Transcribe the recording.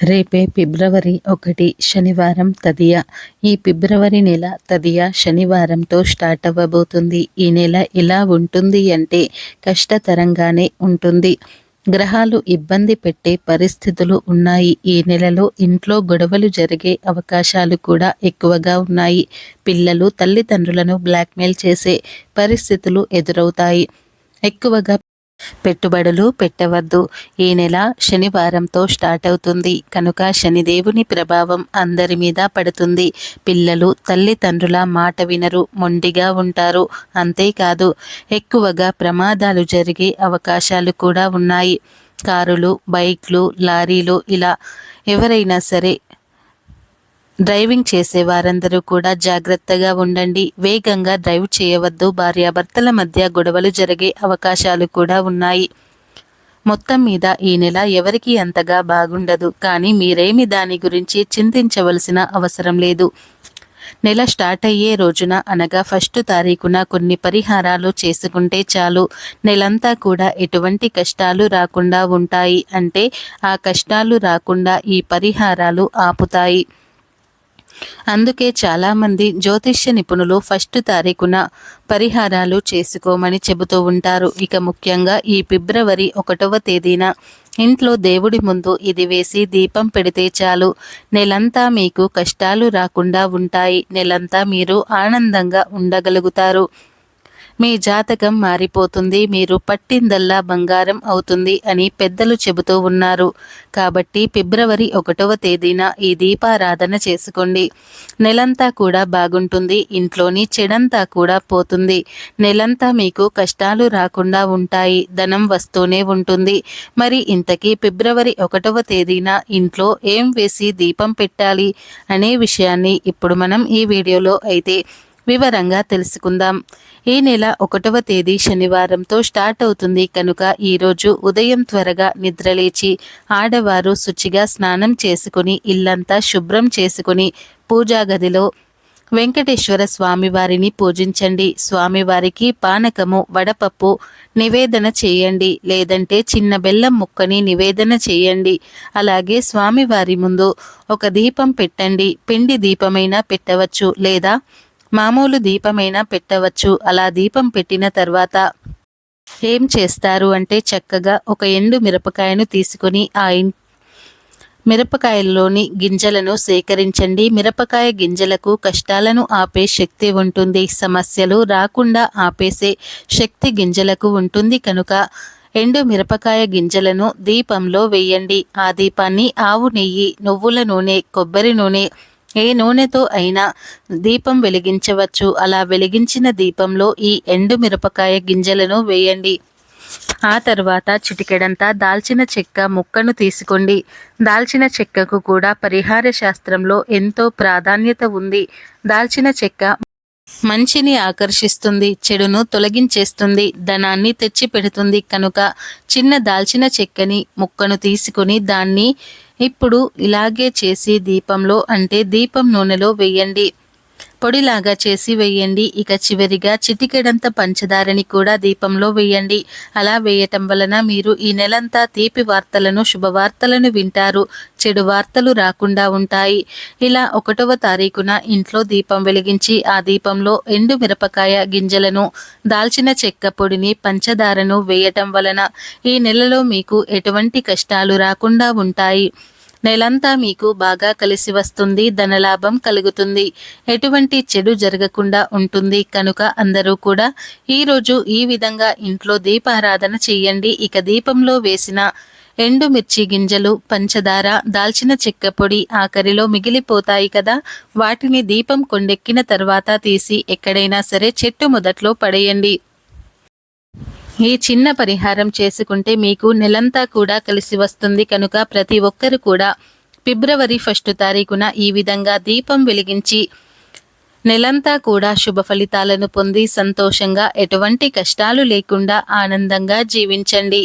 రేపే ఫిబ్రవరి ఒకటి శనివారం తదియ. ఈ ఫిబ్రవరి నెల తదియ శనివారంతో స్టార్ట్ అవ్వబోతుంది. ఈ నెల ఎలా ఉంటుంది అంటే కష్టతరంగానే ఉంటుంది. గ్రహాలు ఇబ్బంది పెట్టే పరిస్థితులు ఉన్నాయి. ఈ నెలలో ఇంట్లో గొడవలు జరిగే అవకాశాలు కూడా ఎక్కువగా ఉన్నాయి. పిల్లలు తల్లిదండ్రులను బ్లాక్మెయిల్ చేసే పరిస్థితులు ఎదురవుతాయి. ఎక్కువగా పెట్టుబడులు పెట్టవద్దు. ఈ నెల శనివారంతో స్టార్ట్ అవుతుంది. కనుక శనిదేవుని ప్రభావం అందరి మీద పడుతుంది. పిల్లలు తల్లిదండ్రుల మాట వినరు మొండిగా ఉంటారు. అంతేకాదు ఎక్కువగా ప్రమాదాలు జరిగే అవకాశాలు కూడా ఉన్నాయి. కారులు బైక్లు లారీలు ఇలా ఎవరైనా సరే డ్రైవింగ్ చేసే వారందరూ కూడా జాగ్రత్తగా ఉండండి. వేగంగా డ్రైవ్ చేయవద్దు. భార్యాభర్తల మధ్య గొడవలు జరిగే అవకాశాలు కూడా ఉన్నాయి. మొత్తం మీద ఈ నెల ఎవరికి అంతగా బాగుండదు. కానీ మీరేమి దాని గురించి చింతించవలసిన అవసరం లేదు. నెల స్టార్ట్ అయ్యే రోజున అనగా ఫస్ట్ తారీఖున కొన్ని పరిహారాలు చేసుకుంటే చాలు. నెలంతా కూడా ఎటువంటి కష్టాలు రాకుండా ఉంటాయి. అంటే ఆ కష్టాలు రాకుండా ఈ పరిహారాలు ఆపుతాయి. అందుకే చాలామంది జ్యోతిష్య నిపుణులు ఫస్ట్ తారీఖున పరిహారాలు చేసుకోమని చెబుతూ ఉంటారు. ఇక ముఖ్యంగా ఈ ఫిబ్రవరి ఒకటవ తేదీన ఇంట్లో దేవుడి ముందు ఇది వేసి దీపం పెడితే చాలు. నెలంతా మీకు కష్టాలు రాకుండా ఉంటాయి. నెలంతా మీరు ఆనందంగా ఉండగలుగుతారు. మీ జాతకం మారిపోతుంది మీరు పట్టిందల్లా బంగారం అవుతుంది అని పెద్దలు చెబుతూ ఉన్నారు. కాబట్టి ఫిబ్రవరి ఒకటవ తేదీన ఈ దీపారాధన చేసుకోండి. నెలంతా కూడా బాగుంటుంది ఇంట్లోని చెడంతా కూడా పోతుంది. నెలంతా మీకు కష్టాలు రాకుండా ఉంటాయి ధనం వస్తూనే ఉంటుంది. మరి ఇంతకీ ఫిబ్రవరి ఒకటవ తేదీన ఇంట్లో ఏం వేసి దీపం పెట్టాలి అనే విషయాన్ని ఇప్పుడు మనం ఈ వీడియోలో అయితే వివరంగా తెలుసుకుందాం. ఈ నెల ఒకటవ తేదీ శనివారంతో స్టార్ట్ అవుతుంది. కనుక ఈరోజు ఉదయం త్వరగా నిద్రలేచి ఆడవారు శుచిగా స్నానం చేసుకుని ఇల్లంతా శుభ్రం చేసుకుని పూజా గదిలో వెంకటేశ్వర స్వామివారిని పూజించండి. స్వామివారికి పానకము వడపప్పు నివేదన చేయండి. లేదంటే చిన్న బెల్లం ముక్కని నివేదన చేయండి. అలాగే స్వామివారి ముందు ఒక దీపం పెట్టండి. పిండి దీపమైనా పెట్టవచ్చు లేదా మామూలు దీపమైనా పెట్టవచ్చు. అలా దీపం పెట్టిన తర్వాత ఏం చేస్తారు అంటే చక్కగా ఒక ఎండు మిరపకాయను తీసుకొని ఆ మిరపకాయల్లోని గింజలను సేకరించండి. మిరపకాయ గింజలకు కష్టాలను ఆపే శక్తి ఉంటుంది. సమస్యలు రాకుండా ఆపేసే శక్తి గింజలకు ఉంటుంది. కనుక ఎండు మిరపకాయ గింజలను దీపంలో వేయండి. ఆ దీపాన్ని ఆవు నెయ్యి నువ్వుల నూనె కొబ్బరి నూనె ఏ నూనెతో అయినా దీపం వెలిగించవచ్చు. అలా వెలిగించిన దీపంలో ఈ ఎండు మిరపకాయ గింజలను వేయండి. ఆ తర్వాత చిటికెడంతా దాల్చిన చెక్క ముక్కను తీసుకోండి. దాల్చిన చెక్కకు కూడా పరిహార శాస్త్రంలో ఎంతో ప్రాధాన్యత ఉంది. దాల్చిన చెక్క మంచిని ఆకర్షిస్తుంది చెడును తొలగించేస్తుంది ధనాన్ని తెచ్చి పెడుతుంది కనుక చిన్న దాల్చిన చెక్కని ముక్కను తీసుకుని దాన్ని ఇప్పుడు ఇలాగే చేసి దీపంలో అంటే దీపం నూనెలో వేయండి. పొడిలాగా చేసి వేయండి. ఇక చివరిగా చిటికెడంత పంచదారని కూడా దీపంలో వేయండి. అలా వేయటం వలన మీరు ఈ నెలంతా తీపి వార్తలను శుభవార్తలను వింటారు. చెడు వార్తలు రాకుండా ఉంటాయి. ఇలా ఒకటవ తారీఖున ఇంట్లో దీపం వెలిగించి ఆ దీపంలో ఎండు మిరపకాయ గింజలను దాల్చిన చెక్క పొడిని పంచదారను వేయటం వలన ఈ నెలలో మీకు ఎటువంటి కష్టాలు రాకుండా ఉంటాయి. నెలంతా మీకు బాగా కలిసి వస్తుంది ధనలాభం కలుగుతుంది. ఎటువంటి చెడు జరగకుండా ఉంటుంది. కనుక అందరూ కూడా ఈరోజు ఈ విధంగా ఇంట్లో దీపారాధన చెయ్యండి ఇక దీపంలో వేసిన ఎండుమిర్చి గింజలు పంచదార దాల్చిన చెక్క పొడి ఆఖరిలో మిగిలిపోతాయి కదా. వాటిని దీపం కొండెక్కిన తర్వాత తీసి ఎక్కడైనా సరే చెట్టు మొదట్లో పడేయండి. ఈ చిన్న పరిహారం చేసుకుంటే మీకు నెలంతా కూడా కలిసి వస్తుంది కనుక ప్రతి ఒక్కరు కూడా ఫిబ్రవరి ఫస్ట్ తారీఖున ఈ విధంగా దీపం వెలిగించి నెలంతా కూడా శుభ ఫలితాలను పొంది సంతోషంగా ఎటువంటి కష్టాలు లేకుండా ఆనందంగా జీవించండి.